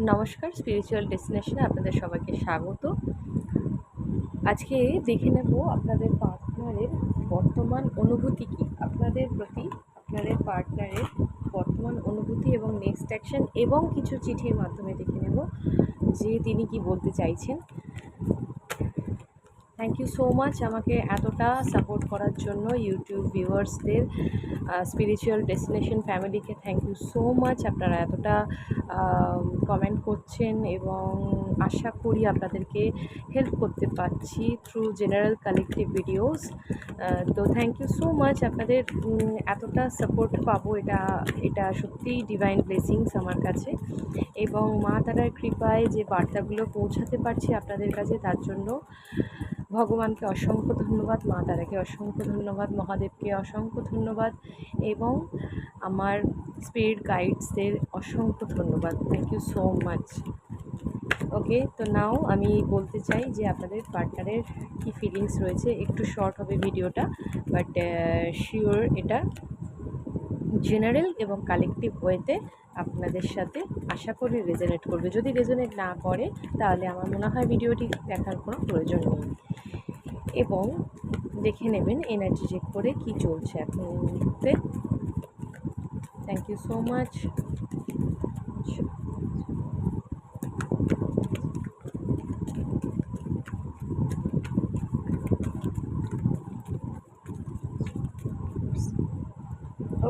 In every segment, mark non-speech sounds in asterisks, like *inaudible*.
নমস্কার স্পিরিচুয়াল ডেস্টিনেশনে আপনাদের সবাইকে স্বাগত। আজকে দেখে নেব আপনাদের পার্টনারের বর্তমান অনুভূতি কী। আপনাদের প্রতি, আপনাদের পার্টনারের বর্তমান অনুভূতি এবং নেক্সট অ্যাকশন এবং কিছু চিঠির মাধ্যমে দেখে নেব যে তিনি কি বলতে চাইছেন। থ্যাংক ইউ সো মাচ আমাকে এতটা সাপোর্ট করার জন্য ইউটিউব ভিউয়ার্সদের স্পিরিচুয়াল ডেস্টিনেশন ফ্যামিলিকে থ্যাংক ইউ সো মাচ আপনারা এতটা কমেন্ট করছেন এবং আশা করি আপনাদেরকে হেল্প করতে পারছি থ্রু জেনারেল কালেকটিভ ভিডিওস তো থ্যাংক ইউ সো মাচ আপনাদের এতটা সাপোর্ট পাবো এটা এটা সত্যিই ডিভাইন ব্লেসিংস আমার কাছে। এবং মা তারার কৃপায় যে বার্তাগুলো পৌঁছাতে পারছি আপনাদের কাছে তার জন্য। ভগবানকে অসংখ্য ধন্যবাদ, মা তারাকে অসংখ্য ধন্যবাদ, মহাদেবকে অসংখ্য ধন্যবাদ এবং আমার স্পিরিট গাইডসদের অসংখ্য ধন্যবাদ। Thank you so much okay তো নাও আমি বলতে চাই যে আপনাদের পার্টনারের কী ফিলিংস রয়েছে, একটু শর্ট হবে ভিডিওটা বাট শিওর এটা জেনারেল এবং কালেকটিভ ওয়েতে আপনাদের সাথে আশা করি রেজোনেট করবে। যদি রেজোনেট না করে, তাহলে আমার মনে হয় ভিডিওটি দেখার কোনো প্রয়োজন নেই। এবং দেখে নেবেন এনার্জি চেক করে কি চলছে এখন এই মুহূর্তে। Thank you so much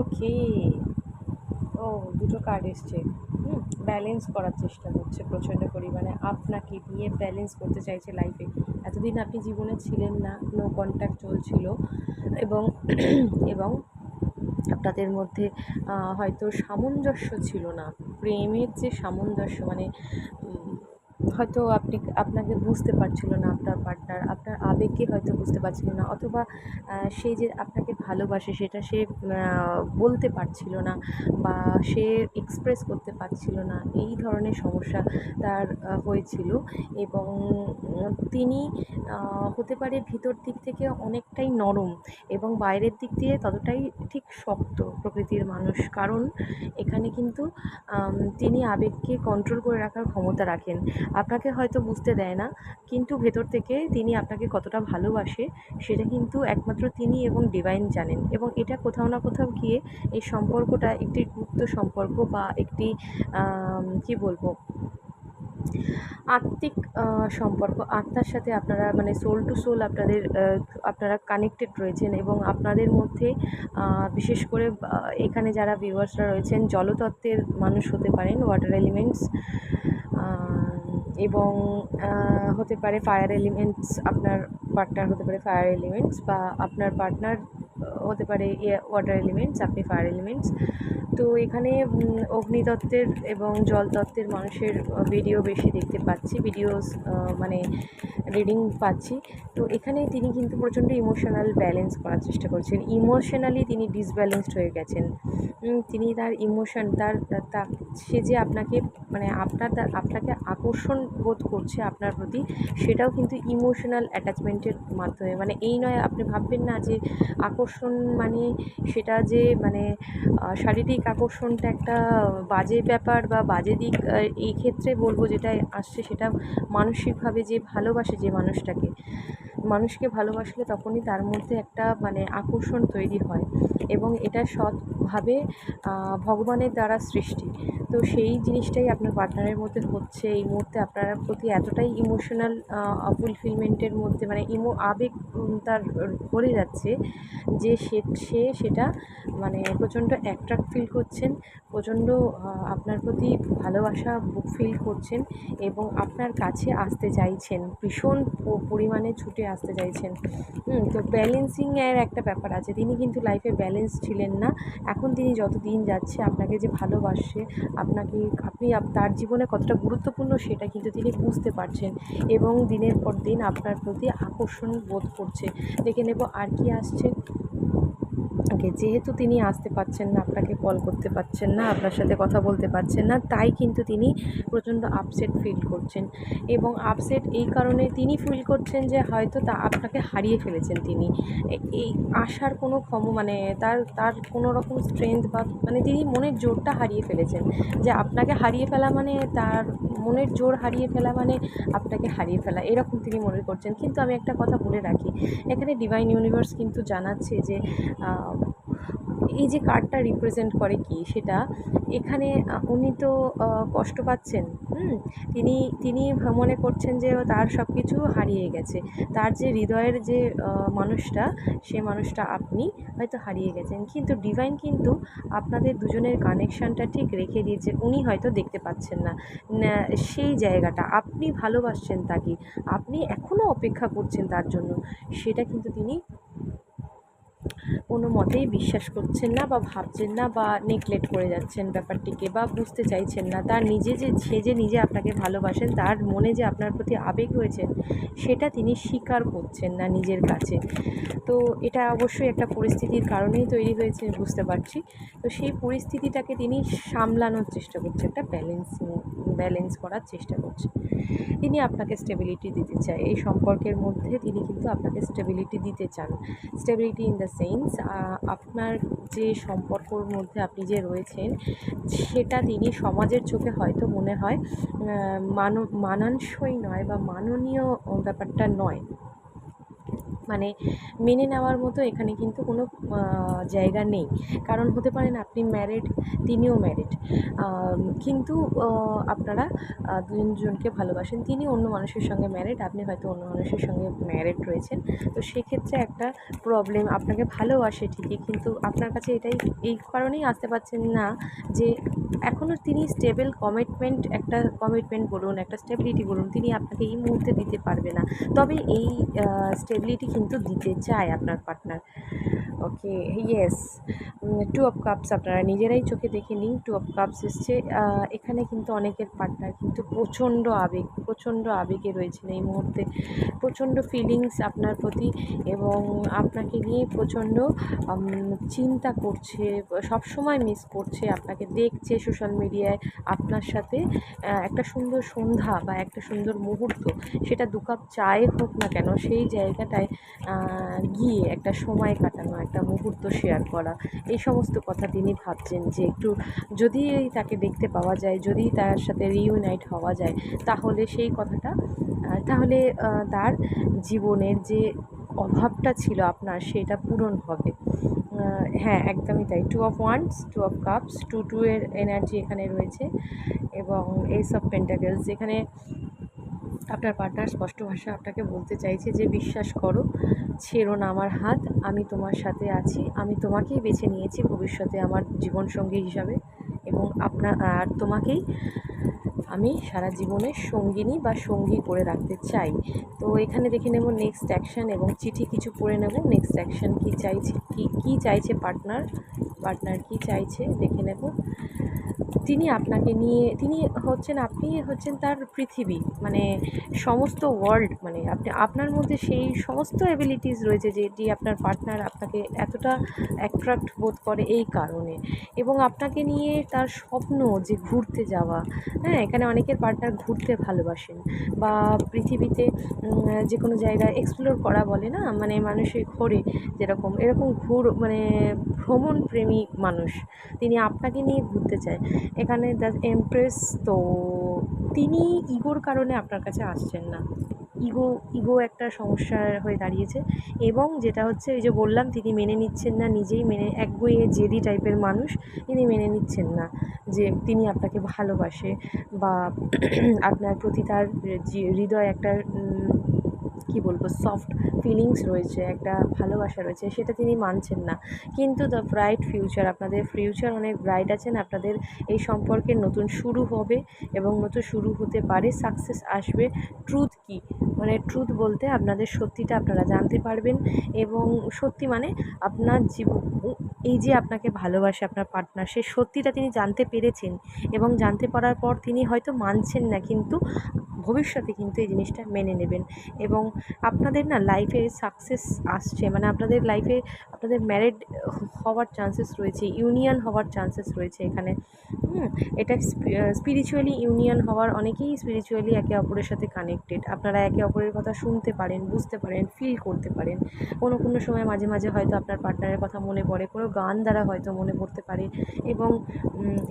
okay card এসছে, হুম ব্যালেন্স করার চেষ্টা করছে প্রচণ্ড পরিমাণে। আপনাকে দিয়ে ব্যালেন্স করতে চাইছে লাইফে এতদিন আপনি জীবনে ছিলেন না নো কন্ট্যাক্ট চলছিল এবং এবং আপনাদের মধ্যে হয়তো সামঞ্জস্য ছিল না। প্রেমের যে সামঞ্জস্য মানে হয়তো আপনি, আপনাকে বুঝতে পারছিল না আপনার পার্টনার আপনার আবেগকে হয়তো বুঝতে পারছিল না, অথবা সেই যে আপনাকে ভালোবাসে সেটা সে বলতে পারছিল না বা সে এক্সপ্রেস করতে পারছিল না, এই ধরনের সমস্যা তার হয়েছিল। এবং তিনি হতে পারে ভিতর দিক থেকে অনেকটাই নরম এবং বাইরের দিক দিয়ে ততটাই ঠিক শক্ত প্রকৃতির মানুষ। কারণ এখানে কিন্তু তিনি আবেগকে কন্ট্রোল করে রাখার ক্ষমতা রাখেন। আপনাকে হয়তো বুঝতে দেয় না, কিন্তু ভেতর থেকে তিনি আপনাকে কতটা ভালোবাসে, সেটা কিন্তু একমাত্র তিনি এবং ডিভাইন জানেন এবং এটা কোথাও না কোথাও গিয়ে এই সম্পর্কটা একটি গুপ্ত সম্পর্ক বা একটি কি বলব? আত্মিক সম্পর্ক। আত্মার সাথে আপনারা মানে সোল টু সোল আপনাদের আপনারা কানেক্টেড রয়েছেন এবং আপনাদের মধ্যে বিশেষ করে এখানে যারা ভিউয়ার্সরা রয়েছেন, জলতত্ত্বের মানুষ হতে পারেন ওয়াটার এলিমেন্টস এবং হতে পারে ফায়ার এলিমেন্টস আপনার পার্টনার হতে পারে ফায়ার এলিমেন্টস বা আপনার পার্টনার হতে পারে ওয়াটার এলিমেন্টস আপনি ফায়ার এলিমেন্টস তো এখানে অগ্নিতত্ত্বের এবং জলতত্ত্বের মানুষের ভিডিও বেশি দেখতে পাচ্ছি ভিডিওস মানে রিডিং পাচ্ছি। তো এখানে তিনি কিন্তু প্রচণ্ড ইমোশনাল ব্যালেন্স করার চেষ্টা করছেন। ইমোশনালি তিনি ডিসব্যালেন্সড হয়ে গেছেন। তিনি তার ইমোশন তার সে যে আপনাকে মানে আপনার তার- আপনাকে আকর্ষণ বোধ করছে আপনার প্রতি, সেটাও কিন্তু ইমোশনাল অ্যাটাচমেন্টের মাধ্যমে। মানে এই নয়, আপনি ভাববেন না যে আকর্ষণ মানে সেটা যে মানে শারীরিক আকর্ষণটা একটা বাজে ব্যাপার বা বাজে দিক এই ক্ষেত্রে বলব যেটা আসছে সেটা মানসিকভাবে যে ভালোবাসে যে মানুষটাকে, মানুষকে ভালোবাসলে তখনই তার মধ্যে একটা মানে আকর্ষণ তৈরি হয় এবং এটা সৎভাবে আহ, ভগবানের দ্বারা সৃষ্টি। তো সেই জিনিসটাই আপনার পার্টনারের মধ্যে হচ্ছে। এই মুহূর্তে আপনার প্রতি এতটাই ইমোশনাল ফুলফিলমেন্টের মধ্যে মানে ইমো আবেগ তার ভরে যাচ্ছে যে সে সে সেটা মানে প্রচণ্ড অ্যাট্রাক্ট ফিল করছেন প্রচণ্ড আপনার প্রতি ভালোবাসা ফিল করছেন এবং আপনার কাছে আসতে চাইছেন। ভীষণ পরিমাণে ছুটে আসতে চাইছেন। হুম, তো ব্যালেন্সিংয়ের একটা ব্যাপার আছে। তিনি কিন্তু লাইফে ব্যালেন্স ছিলেন না। এখন তিনি যত দিন যাচ্ছে আপনাকে যে ভালোবাসে, আপনাকে আপনি তার জীবনে কতটা গুরুত্বপূর্ণ সেটা কিন্তু তিনি বুঝতে পারছেন এবং দিনের পর দিন আপনার প্রতি আকর্ষণ বোধ করছে। দেখে নেব আর কি আসছে। যেহেতু তিনি আসতে পারছেন না, আপনাকে কল করতে পারছেন না, আপনার সাথে কথা বলতে পারছেন না, তাই কিন্তু তিনি প্রচণ্ড আপসেট ফিল করছেন। এবং আপসেট এই কারণে তিনি ফিল করছেন যে হয়তো তা আপনাকে হারিয়ে ফেলেছেন তিনি। এই আসার কোনো ক্ষম মানে তার তার কোনো রকম স্ট্রেংথ বা মানে তিনি মনের জোরটা হারিয়ে ফেলেছেন। যে আপনাকে হারিয়ে ফেলা মানে তার মনের জোর হারিয়ে ফেলা মানে আপনাকে হারিয়ে ফেলা, এরকম তিনি মনে করছেন। কিন্তু আমি একটা কথা বলে রাখি, এখানে ডিভাইন ইউনিভার্স কিন্তু জানাচ্ছে যে এই যে কার্ডটা রিপ্রেজেন্ট করে কি সেটা? এখানে উনি তো কষ্ট পাচ্ছেন, হুম? তিনি তিনি মনে করছেন যে তার সব কিছু হারিয়ে গেছে। তার যে হৃদয়ের যে মানুষটা, সে মানুষটা আপনি হয়তো হারিয়ে গেছেন। কিন্তু ডিভাইন কিন্তু আপনাদের দুজনের কানেকশানটা ঠিক রেখে দিয়েছে, উনি হয়তো দেখতে পাচ্ছেন না- সেই জায়গাটা, আপনি ভালোবাসছেন তাকে, আপনি এখনও অপেক্ষা করছেন তার জন্য, সেটা কিন্তু তিনি কোনো মতেই বিশ্বাস করছেন না বা ভাবছেন না বা নেগলেক্ট করে যাচ্ছেন ব্যাপারটিকে বা বুঝতে চাইছেন না। তার নিজে যে, সে যে নিজে আপনাকে ভালোবাসেন, তার মনে যে আপনার প্রতি আবেগ রয়েছে, সেটা তিনি স্বীকার করছেন না নিজের কাছে। তো এটা অবশ্যই একটা পরিস্থিতির কারণেই তৈরি হয়েছে, বুঝতে পারছি। তো সেই পরিস্থিতিটাকে তিনি সামলানোর চেষ্টা করছে একটা ব্যালেন্সিং ব্যালেন্স করার চেষ্টা করছে তিনি আপনাকে স্টেবিলিটি দিতে চায়। এই সম্পর্কের মধ্যে তিনি কিন্তু আপনাকে স্টেবিলিটি দিতে চান। স্টেবিলিটি ইন দ্য সেন্স আপনার যে সম্পর্কর মধ্যে আপনি যে রয়েছেন, সেটা তিনি সমাজের চোখে হয়তো মনে হয় মান, মানানসই নয় বা মাননীয় ব্যাপারটা নয়। মানে মেনে নেওয়ার মতো এখানে কিন্তু কোনো জায়গা নেই। কারণ হতে পারেন আপনি ম্যারিড তিনিও ম্যারিড কিন্তু আপনারা দুজনকে ভালোবাসেন। তিনি অন্য মানুষের সঙ্গে ম্যারিড আপনি হয়তো অন্য মানুষের সঙ্গে ম্যারিড রয়েছেন। তো সেক্ষেত্রে একটা প্রবলেম আপনাকে ভালোবাসে ঠিকই, কিন্তু আপনার কাছে এটাই, এই কারণেই আসতে পারছেন না যে এখনও তিনি স্টেবল কমিটমেন্ট একটা কমিটমেন্ট বলুন, একটা স্টেবিলিটি বলুন, তিনি আপনাকে এই মুহূর্তে দিতে পারবে না। তবে এই স্টেবিলিটি কিন্তু দিতে চায় আপনার partner okay yes two of cups আপনারা নিজেরাই চোখে দেখে নিন। টু অফ কাপস এসছে। এখানে কিন্তু অনেকের পার্টনার কিন্তু প্রচণ্ড আবেগ, প্রচণ্ড আবেগে রয়েছেন এই মুহূর্তে। প্রচণ্ড ফিলিংস আপনার প্রতি এবং আপনাকে নিয়ে প্রচণ্ড চিন্তা করছে, সব সময় মিস করছে, আপনাকে দেখছে সোশ্যাল মিডিয়ায় আপনার সাথে একটা সুন্দর সন্ধ্যা বা একটা সুন্দর মুহূর্ত, সেটা দু কাপ চায়ে হোক না কেন, সেই জায়গাটায় গিয়ে একটা সময় কাটানো একটা মুহূর্ত শেয়ার করা। এই সমস্ত কথা তিনি ভাবছেন যে একটু যদি তাকে দেখতে পাওয়া যায়, যদি তার সাথে রিউনাইট হওয়া যায়, তাহলে সেই কথাটা তাহলে তার জীবনের যে অভাবটা ছিল আপনার, সেটা পূরণ হবে। হ্যাঁ একদমই তাই। Two of wands two of cups two two এর এনার্জি এখানে রয়েছে এবং এইস অফ পেন্টাকেলস এখানে আপনার পার্টনার স্পষ্ট ভাষা আপনাকে বলতে চাইছে যে, বিশ্বাস করো, ছেড়ো না আমার হাত, আমি তোমার সাথে আছি, আমি তোমাকেই বেছে নিয়েছি ভবিষ্যতে আমার জীবনসঙ্গী হিসাবে এবং আপনার আর তোমাকেই আমি সারা জীবনের সঙ্গিনী বা সঙ্গী করে রাখতে চাই। তো এখানে দেখে নেব নেক্সট অ্যাকশন এবং চিঠি কিছু পড়ে নেব। নেক্সট অ্যাকশন কী চাইছে, কী কী চাইছে পার্টনার পার্টনার কী চাইছে? দেখে নেব। তিনি আপনাকে নিয়ে, তিনি হচ্ছেন, আপনি হচ্ছেন তার পৃথিবী মানে সমস্ত ওয়ার্ল্ড মানে আপনি, আপনার মধ্যে সেই সমস্ত অ্যাবিলিটিস রয়েছে যেটি আপনার পার্টনার আপনাকে এতটা অ্যাট্রাক্ট বোধ করে এই কারণে। এবং আপনাকে নিয়ে তার স্বপ্ন যে ঘুরতে যাওয়া হ্যাঁ এখানে অনেকের পার্টনার ঘুরতে ভালোবাসেন বা পৃথিবীতে যে কোনো জায়গায় এক্সপ্লোর করা বলে না মানে মানুষের ঘোরে যেরকম, এরকম ঘুর মানে ভ্রমণ প্রেমী মানুষ, তিনি আপনাকে নিয়ে ঘুরতে চায়। এখানে দ্য এমপ্রেস তো তিনি ইগোর কারণে আপনার কাছে আসছেন না। ইগো ইগো একটা সমস্যা হয়ে দাঁড়িয়েছে এবং যেটা হচ্ছে এই যে বললাম, তিনি মেনে নিচ্ছেন না, নিজেই মেনে একগুঁয়ে জেদি টাইপের মানুষ, তিনি মেনে নিচ্ছেন না যে তিনি আপনাকে ভালোবাসে বা *clears throat* আপনার প্রতি তার হৃদয় একটা কী বলব সফট ফিলিংস রয়েছে, একটা ভালোবাসা রয়েছে, সেটা তিনি মানছেন না। কিন্তু দ্য ব্রাইট ফিউচার আপনাদের ফিউচার অনেক ব্রাইট আছেন, আপনাদের এই সম্পর্কে নতুন শুরু হবে এবং নতুন শুরু হতে পারে সাকসেস আসবে। ট্রুথ কী? মানে ট্রুথ বলতে আপনাদের সত্যিটা আপনারা জানতে পারবেন এবং সত্যি মানে আপনার জীবন এই যে আপনাকে ভালোবাসে আপনার পার্টনার সে সত্যিটা তিনি জানতে পেরেছেন এবং জানতে পারার পর তিনি হয়তো মানছেন না, কিন্তু ভবিষ্যতে কিন্তু এই জিনিসটা মেনে নেবেন এবং আপনাদের না লাইফে সাকসেস আসছে মানে আপনাদের লাইফে আপনাদের ম্যারেড হওয়ার চান্সেস রয়েছে ইউনিয়ন হওয়ার চান্সেস রয়েছে এখানে। হুম, এটা স্পিরিচুয়ালি ইউনিয়ন হওয়ার অনেকেই স্পিরিচুয়ালি একে অপরের সাথে কানেক্টেড আপনারা একে অপরের কথা শুনতে পারেন, বুঝতে পারেন ফিল করতে পারেন। কোনো কোনো সময় মাঝে মাঝে হয়তো আপনার পার্টনারের কথা মনে পড়ে, কোনো গান দ্বারা হয়তো মনে পড়তে পারে এবং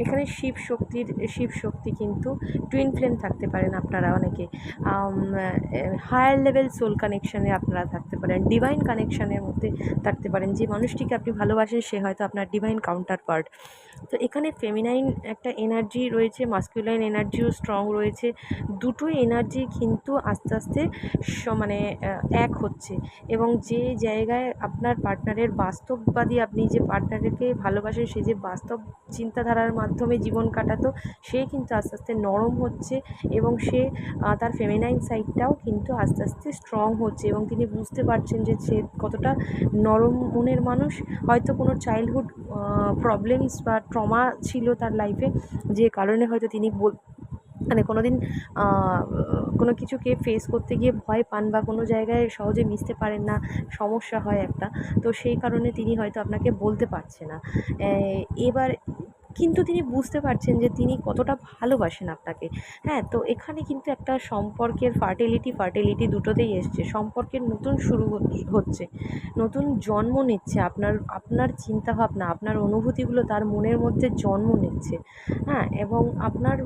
এখানে শিব শক্তির, শিব শক্তি কিন্তু টুইন ফ্লেম থাকতে পারেন আপনারা অনেকে। হায়ার লেভেল সোল কানেকশানে আপনারা থাকতে পারেন ডিভাইন কানেকশানের মধ্যে থাকতে পারেন। যে মানুষটিকে আপনি ভালোবাসেন, সে হয়তো আপনার ডিভাইন কাউন্টার পার্ট তো এখানে ফেমিনাইন একটা এনার্জি রয়েছে মাস্কুলাইন এনার্জিও স্ট্রং রয়েছে। দুটো এনার্জি কিন্তু আস্তে আস্তে মানে এক হচ্ছে। এবং যে জায়গায় আপনার পার্টনারের বাস্তববাদী আপনি যে পার্টনারকে ভালোবাসেন, সে যে বাস্তব চিন্তাধারার মাধ্যমে জীবন কাটাতো, সে কিন্তু আস্তে আস্তে নরম হচ্ছে এবং সে তার ফেমিনাইন সাইডটাও কিন্তু আস্তে আস্তে স্ট্রং হচ্ছে এবং তিনি বুঝতে পারছেন যে সে কতটা নরম মনের মানুষ। হয়তো কোনো চাইল্ডহুড প্রবলেমস বা ট্রমা ছিল তার লাইফে, যে কারণে হয়তো তিনি বল মানে কোনো দিন কোনো কিছুকে ফেস করতে গিয়ে ভয় পান বা কোনো জায়গায় সহজে মিশতে পারেন না, সমস্যা হয় একটা। তো সেই কারণে তিনি হয়তো আপনাকে বলতে পারছে না। এবার কিন্তু তিনি বুঝতে পারছেন যে তিনি কতটা ভালোবাসেন আপনাকে। হ্যাঁ তো এখানে কিন্তু একটা সম্পর্কের ফার্টিলিটি ফার্টিলিটি দুটোতেই এসছে। সম্পর্কের নতুন শুরু হচ্ছে। নতুন জন্ম নিচ্ছে। আপনার আপনার চিন্তাভাবনা, আপনার অনুভূতিগুলো তার মনের মধ্যে জন্ম নিচ্ছে। হ্যাঁ এবং আপনার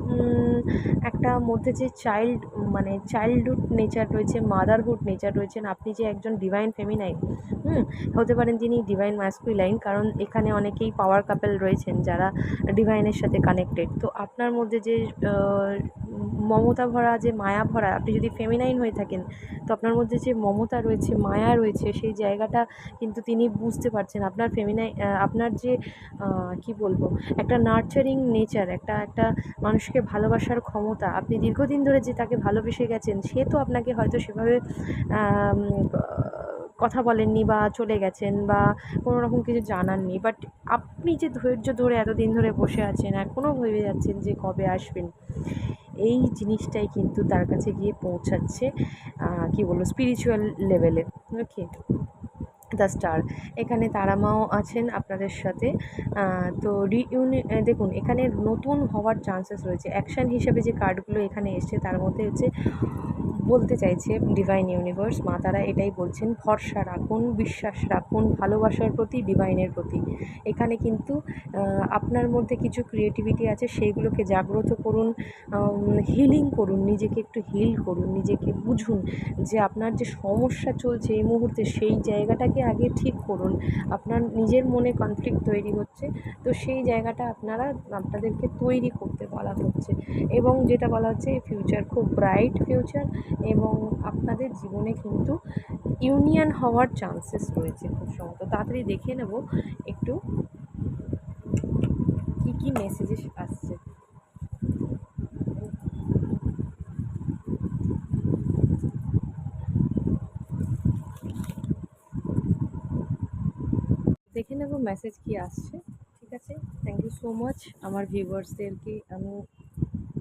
একটা মধ্যে যে চাইল্ড মানে চাইল্ডহুড নেচার রয়েছে মাদারহুড নেচার রয়েছেন, আপনি যে একজন ডিভাইন ফেমিনাইন হুম, হতে পারেন যিনি ডিভাইন ম্যাসকুলাইন কারণ এখানে অনেকেই পাওয়ার কাপেল রয়েছেন যারা ডিভাইনের সাথে কানেক্টেড তো আপনার মধ্যে যে মমতা ভরা, যে মায়া ভরা, আপনি যদি ফেমিনাইন হয়ে থাকেন, তো আপনার মধ্যে যে মমতা রয়েছে, মায়া রয়েছে, সেই জায়গাটা কিন্তু তিনি বুঝতে পারছেন। আপনার ফেমিনাই আপনার যে কি বলব, একটা নার্চারিং নেচার একটা একটা মানুষকে ভালোবাসার ক্ষমতা, আপনি দীর্ঘদিন ধরে যে তাকে ভালোবেসে গেছেন, সে তো আপনাকে হয়তো সেভাবে কথা বলেননি বা চলে গেছেন বা কোনো রকম কিছু জানাননি। বাট আপনি যে ধৈর্য ধরে এতদিন ধরে বসে আছেন এখনও ভেবে যাচ্ছেন যে কবে আসবেন, এই জিনিসটাই কিন্তু তার কাছে গিয়ে পৌঁছাচ্ছে কি বলব স্পিরিচুয়াল লেভেলে ওকে দ্য স্টার এখানে তারামাও আছেন আপনাদের সাথে। তো রিইউনি দেখুন, এখানে নতুন হওয়ার চান্সেস রয়েছে। অ্যাকশান হিসেবে যে কার্ডগুলো এখানে এসছে, তার মধ্যে হচ্ছে বলতে চাইছে ডিভাইন ইউনিভার্স মা তারা এটাই বলছেন, ভরসা রাখুন, বিশ্বাস রাখুন, ভালোবাসার প্রতি ডিভাইনের প্রতি। এখানে কিন্তু আপনার মধ্যে কিছু ক্রিয়েটিভিটি আছে, সেইগুলোকে জাগ্রত করুন হিলিং করুন, নিজেকে একটু হিল করুন, নিজেকে বুঝুন যে আপনার যে সমস্যা চলছে এই মুহূর্তে, সেই জায়গাটাকে আগে ঠিক করুন। আপনার নিজের মনে কনফ্লিক্ট তৈরি হচ্ছে, তো সেই জায়গাটা আপনারা, আপনাদেরকে তৈরি করতে বলা হচ্ছে। এবং যেটা বলা হচ্ছে ফিউচার খুব ব্রাইট ফিউচার এবং আপনাদের জীবনে কিন্তু ইউনিয়ন হওয়ার চান্সেস রয়েছে খুব সম্ভবত। তাড়াতাড়ি দেখে নেব একটু কী কী মেসেজেস আসছে। দেখে নেব মেসেজ কি আসছে, ঠিক আছে? থ্যাংক ইউ সো মাচ আমার ভিউয়ার্সদেরকে আমি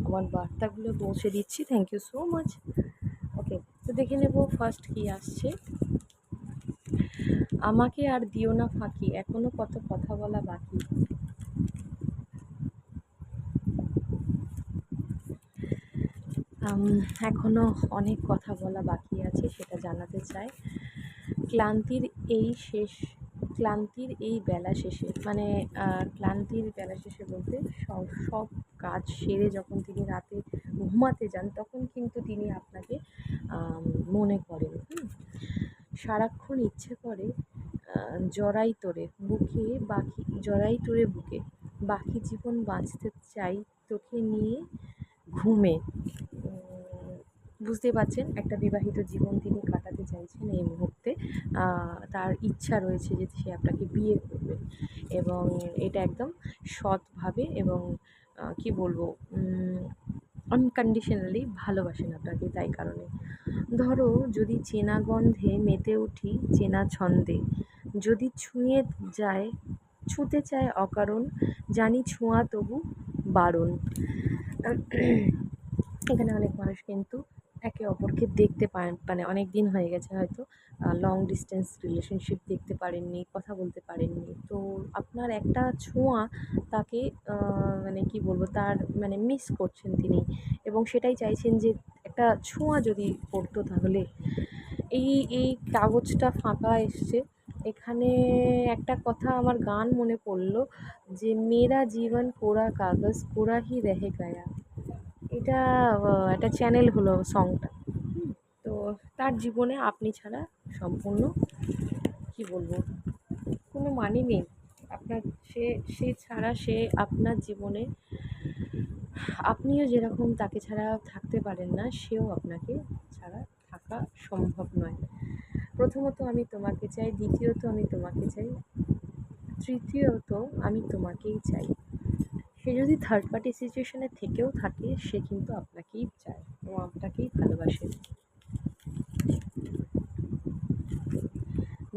আমার বার্তাগুলো পৌঁছে দিচ্ছি। থ্যাংক ইউ সো মাচ দেখে নেব ফার্স্ট কি আসছে। আমাকে আর দিও না ফাঁকি এখনও কত কথা বলা বাকি। আম, এখনও অনেক কথা বলা বাকি আছে সেটা জানাতে চাই। ক্লান্তির এই শেষ ক্লান্তির এই বেলা শেষে মানে ক্লান্তির বেলা শেষে বলতে সব সব কাজ সেরে যখন তিনি রাতে ঘুমাতে যান তখন কিন্তু তিনি আপনাকে মনে করেন সারাক্ষণ ইচ্ছে করে জড়াই তোরে, বুকে বাকি, জড়াই তোরে বুকে, বাকি জীবন বাঁচতে চাই তোকে নিয়ে ঘুমে। বুঝতে পারছেন, একটা বিবাহিত জীবন তিনি কাটাতে চাইছেন এই মুহূর্তে। তার ইচ্ছা রয়েছে যে সে আপনাকে বিয়ে করবে এবং এটা একদম সৎভাবে এবং কি বলব আনকন্ডিশনালি ভালোবাসেন আপনাকে, তাই কারণে। ধরো যদি চেনা গন্ধে মেতে উঠি চেনা ছন্দে। যদি ছুঁয়ে যায়, ছুঁতে চায় অকারণ, জানি ছোঁয়া তবু বারণ। এখানে অনেক মানুষ কিন্তু একে অপরকে দেখতে পারেন মানে অনেক দিন হয়ে গেছে হয়তো লং ডিস্টেন্স রিলেশনশিপ দেখতে পারেননি, কথা বলতে পারেননি। তো আপনার একটা ছোঁয়া তাকে মানে কী বলব, তার মানে মিস করছেন তিনি এবং সেটাই চাইছেন যে একটা ছোঁয়া যদি পড়তো তাহলে। এই এই কাগজটা ফাঁকা এসছে। এখানে একটা কথা আমার গান মনে পড়ল যে, মেরা জীবন কোরা কাগজ, কোরা হি রেহে গায়া। এটা একটা চ্যানেল হলো সংটা তো তার জীবনে আপনি ছাড়া সম্পূর্ণ কী বলব? কোনো মানে নেই। আপনার সে সে ছাড়া সে আপনার জীবনে, আপনিও যেরকম তাকে ছাড়া থাকতে পারেন না, সেও আপনাকে ছাড়া থাকা সম্ভব নয়। প্রথমত আমি তোমাকে চাই, দ্বিতীয়ত আমি তোমাকে চাই, তৃতীয়ত আমি তোমাকেই চাই। সে যদি থার্ড পার্টি সিচুয়েশনে থেকেও থাকে, সে কিন্তু আপনাকেই চায় এবং আপনাকেই ভালোবাসে।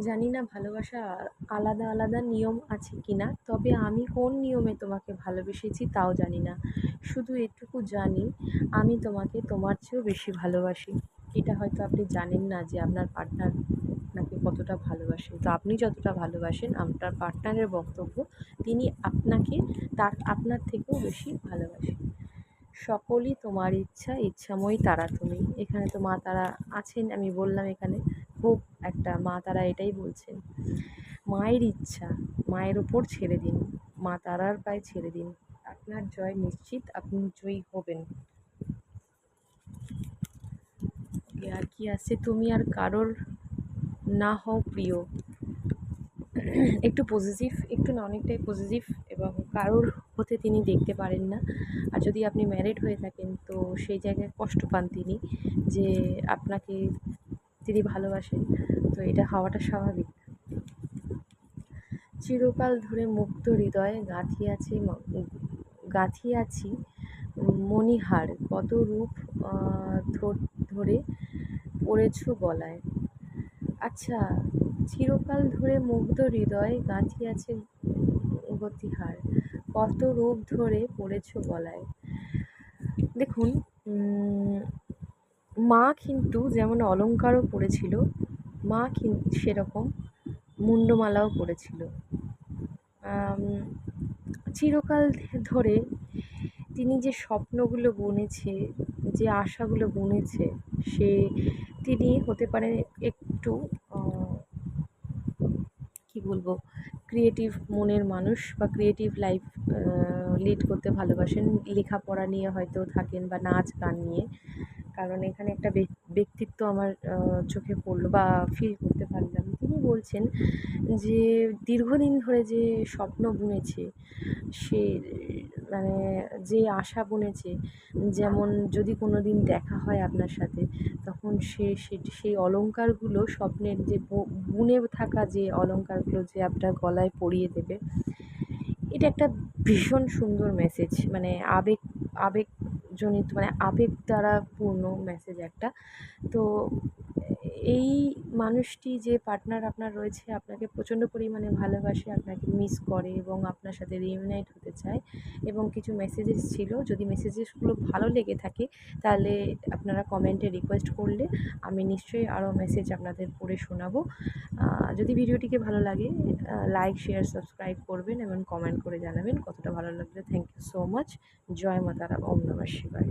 জানি না ভালোবাসা আলাদা আলাদা নিয়ম আছে কি না তবে আমি কোন নিয়মে তোমাকে ভালোবেসেছি তাও জানি না। শুধু এটুকু জানি, আমি তোমাকে তোমার চেয়েও বেশি ভালোবাসি। এটা হয়তো আপনি জানেন না যে আপনার পার্টনার কতটা ভালোবাসে তো আপনি যতটা ভালোবাসেন, আপনার পার্টনারের বক্তব্য, তিনি আপনাকে তার, আপনার থেকেও বেশি ভালোবাসেন। সকলই তোমার ইচ্ছা, ইচ্ছাময়ী তারা তুমি। এখানে তো মা তারা আছেন, আমি বললাম এখানে। খুব একটা মা তারা এটাই বলছেন। মায়ের ইচ্ছা, মায়ের ওপর ছেড়ে দিন। মা তারার পায়ে ছেড়ে দিন। আপনার জয় নিশ্চিত আপনি জয়ী হবেন। আর কি আছে? তুমি আর কারোর না হও প্রিয়। একটু পজিটিভ একটু না অনেকটাই পজিটিভ এবং কারোর হতে তিনি দেখতে পারেন না। আর যদি আপনি ম্যারিড হয়ে থাকেন, তো সেই জায়গায় কষ্ট পান তিনি যে আপনাকে তিনি ভালোবাসেন। তো এটা হওয়াটা স্বাভাবিক। চিরকাল ধরে মুক্ত হৃদয়ে গাঁথিয়াছে গাঁথিয়াছি মণিহার। কত রূপ ধরে পড়েছ গলায়। আচ্ছা চিরকাল ধরে মুগ্ধ হৃদয়ে গাঁথিয়াছে গতিহার। কত রূপ ধরে পড়েছ গলায়। দেখুন মা কিন্তু যেমন অলঙ্কারও পরেছিল মা কিন্তু সেরকম মুন্ডমালাও পড়েছিল। চিরকাল ধরে তিনি যে স্বপ্নগুলো বুনেছে, যে আশাগুলো বুনেছে, সে তিনি হতে পারে একটু কী বলব ক্রিয়েটিভ মনের মানুষ বা ক্রিয়েটিভ লাইফ লিড করতে ভালোবাসেন। লেখাপড়া নিয়ে হয়তো থাকেন বা নাচ গান নিয়ে। কারণ এখানে একটা ব্যক্তিত্ব আমার চোখে পড়ল বা ফিল করতে পারলাম। তিনি বলছেন যে, দীর্ঘদিন ধরে যে স্বপ্ন বুনেছে, সে মানে যে আশা বুনেছে, যেমন যদি কোনো দিন দেখা হয় আপনার সাথে, তখন সে সেই অলঙ্কারগুলো স্বপ্নের যে বুনে থাকা যে অলঙ্কারগুলো যে আপনার গলায় পরিয়ে দেবে, এটা একটা ভীষণ সুন্দর মেসেজ মানে আবেগ, আবেগজনিত মানে আবেগ দ্বারা পূর্ণ মেসেজ একটা। তো এই মানুষটি যে পার্টনার আপনার রয়েছে, আপনাকে প্রচণ্ড পরিমাণে ভালোবাসে, আপনাকে মিস করে এবং আপনার সাথে রিউনাইট হতে চায় এবং কিছু মেসেজেস ছিল, যদি মেসেজেসগুলো ভালো লেগে থাকে, তাহলে আপনারা কমেন্টে রিকোয়েস্ট করলে আমি নিশ্চয়ই আরও মেসেজ আপনাদের পড়ে শোনাবো। যদি ভিডিওটিকে ভালো লাগে লাইক শেয়ার সাবস্ক্রাইব করবেন এবং কমেন্ট করে জানাবেন কতটা ভালো লাগলে। থ্যাংক ইউ সো মাচ জয় মাতারা ওম নমঃ শিবায়।